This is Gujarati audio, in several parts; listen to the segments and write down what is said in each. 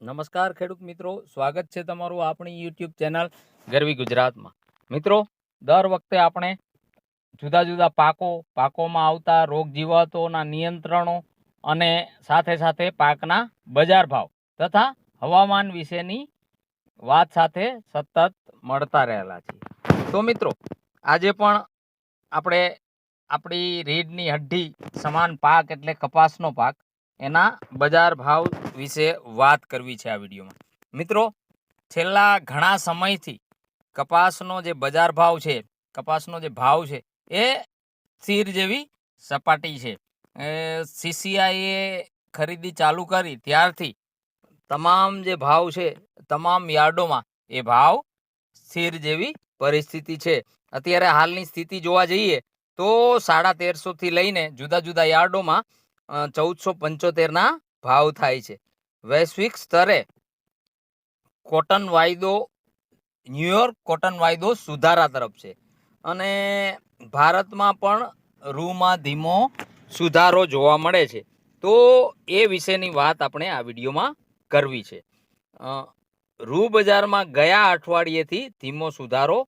નમસ્કાર ખેડૂત મિત્રો, સ્વાગત છે તમારું આપણી યુટ્યુબ ચેનલ ગરવી ગુજરાતમાં. મિત્રો, દર વખતે આપણે જુદા જુદા પાકો, પાકોમાં આવતા રોગ જીવાતોના નિયંત્રણો અને સાથે સાથે પાકના બજાર ભાવ તથા હવામાન વિશેની વાત સાથે સતત મળતા રહેલા છીએ. તો મિત્રો, આજે પણ આપણે આપણી રીઢની હડ્ડી સમાન પાક એટલે કપાસનો પાક એના બજાર ભાવ વિશે વાત કરવી છે આ વિડીયોમાં. મિત્રો, છેલ્લા ઘણા સમયથી કપાસનો જે બજાર ભાવ છે, કપાસનો જે ભાવ છે, એ સ્થિર જેવી સપાટી છે. સીસીઆઈએ ખરીદી ચાલુ કરી, ત્યારથી તમામ જે ભાવ છે, તમામ યાર્ડોમાં એ ભાવ સ્થિર જેવી પરિસ્થિતિ છે. અત્યારે હાલની સ્થિતિ જોવા જઈએ, તો સાડા તેરસોથી લઈને જુદા જુદા યાર્ડોમાં ચૌદસો પંચોતેરના ભાવ થાય છે. વૈશ્વિક સ્તરે કોટન વાયદો ન્યુયોર્ક કોટન વાયદો સુધારા તરફ છે. અને ભારતમાં પણ રૂમાં ધીમો સુધારો જોવા મળે છે. તો એ વિશેની વાત આપણે આ વિડીયોમાં કરવી છે. રૂ બજારમાં ગયા અઠવાડિયેથી ધીમો સુધારો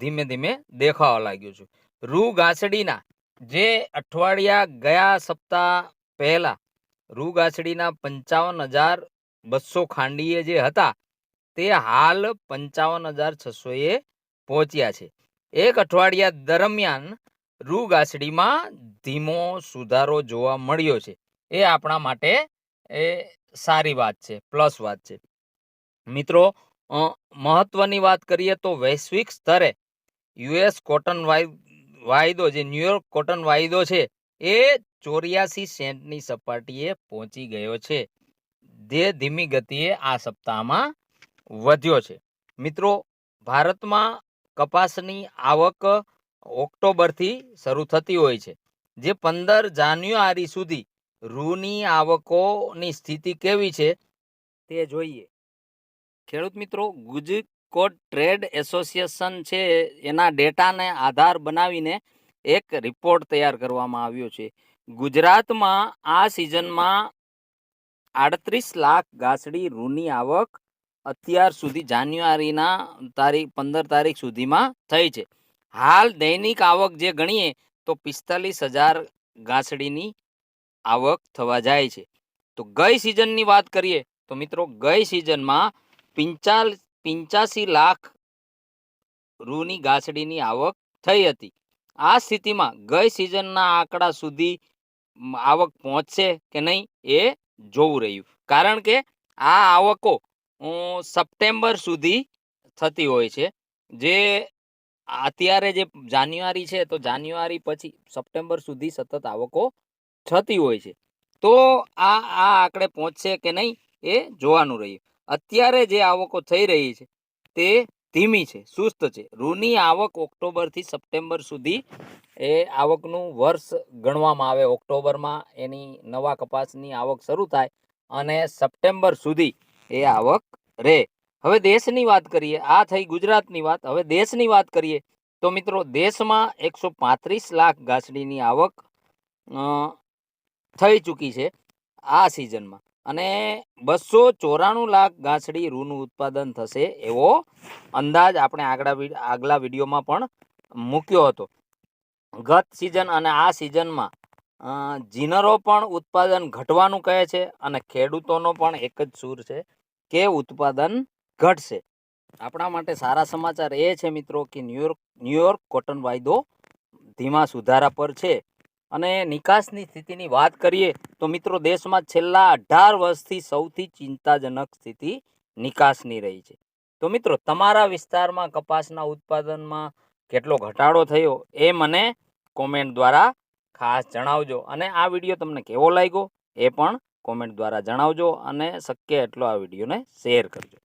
ધીમે ધીમે દેખાવા લાગ્યો છે. રૂ ગાંસડીના જે અઠવાડિયા ગયા સપ્તાહ પહેલા રૂગાસડીના પંચાવન હજાર બસો ખાંડીએ જે હતા, તે હાલ પંચાવન હજાર છસોએ પહોંચ્યા છે. એક અઠવાડિયા દરમિયાન રૂગાસડીમાં ધીમો સુધારો જોવા મળ્યો છે. એ આપણા માટે એ સારી વાત છે, પ્લસ વાત છે. મિત્રો મહત્વની વાત કરીએ તો વૈશ્વિક સ્તરે યુએસ કોટન વાય- વાયદો જે ન્યુયોર્ક કોટન વાયદો છે, એ ચોર્યાસી સેન્ટની સપાટીએ પહોંચી ગયો છે. જે ધીમી ગતિએ આ સપ્તાહમાં વધ્યો છે. મિત્રો, ભારતમાં કપાસની આવક ઓક્ટોબરથી શરૂ થતી હોય છે, જે પંદર જાન્યુઆરી સુધી રૂની આવકોની સ્થિતિ કેવી છે તે જોઈએ. ખેડૂત મિત્રો ગુજકોટ ટ્રેડ એસોસિએશન છે, એના ડેટાને આધાર બનાવીને એક રિપોર્ટ તૈયાર કરવામાં આવ્યો છે. ગુજરાતમાં આ સિઝનમાં આડત્રીસ લાખ ગાસડી રૂની આવક અત્યાર સુધી જાન્યુઆરીના તારીખ પંદર તારીખ સુધીમાં થઈ છે. હાલ દૈનિક આવક જે ગણીએ તો પિસ્તાલીસ હજાર ગાસડીની આવક થવા જાય છે. તો ગઈ સિઝનની વાત કરીએ તો મિત્રો ગઈ સિઝનમાં પિંચાલ પિંચાસી લાખ રૂની ગાંસડીની આવક થઈ હતી. આ સ્થિતિમાં ગઈ સિઝનના આંકડા સુધી આવક પહોંચશે કે નહીં એ જોવું રહ્યું. કારણ કે આ આવકો સપ્ટેમ્બર સુધી થતી હોય છે. જે અત્યારે જે જાન્યુઆરી છે, તો જાન્યુઆરી પછી સપ્ટેમ્બર સુધી સતત આવકો થતી હોય છે. તો આ આ આંકડે પહોંચશે કે નહીં એ જોવાનું રહ્યું. અત્યારે જે આવકો થઈ રહી છે, તે ધીમી છે, સુસ્ત છે. રૂની આવક ઓક્ટોબરથી સપ્ટેમ્બર સુધી એ આવકનું વર્ષ ગણવામાં આવે. ઓક્ટોબરમાં એની નવા કપાસની આવક શરૂ થાય અને સપ્ટેમ્બર સુધી એ આવક રહે. હવે દેશની વાત કરીએ, આ થઈ ગુજરાતની વાત. હવે દેશની વાત કરીએ, તો મિત્રો દેશમાં એકસો પાંત્રીસ લાખ ગાંસડીની આવક થઈ ચૂકી છે આ સિઝનમાં. અને બસો ચોરાણું લાખ ગાંસડી રૂનું ઉત્પાદન થશે એવો અંદાજ આપણે આગળ આગલા વિડીયોમાં પણ મૂક્યો હતો. ગત સિઝન અને આ સિઝનમાં જીનરો પણ ઉત્પાદન ઘટવાનું કહે છે અને ખેડૂતોનો પણ એક જ સૂર છે કે ઉત્પાદન ઘટશે. આપણા માટે સારા સમાચાર એ છે મિત્રો કે ન્યુયોર્ક ન્યુયોર્ક કોટન વાયદો ધીમા સુધારા પર છે. અને નિકાસની સ્થિતિની વાત કરીએ તો મિત્રો દેશમાં છેલ્લા અઢાર વર્ષથી સૌથી ચિંતાજનક સ્થિતિ નિકાસની રહી છે. તો મિત્રો તમારા વિસ્તારમાં કપાસના ઉત્પાદનમાં કેટલો ઘટાડો થયો એ મને કોમેન્ટ દ્વારા ખાસ જણાવજો અને આ વીડિયો તમને કેવો લાગ્યો એ પણ કોમેન્ટ દ્વારા જણાવજો અને શક્ય એટલો આ વિડીયોને શેર કરજો.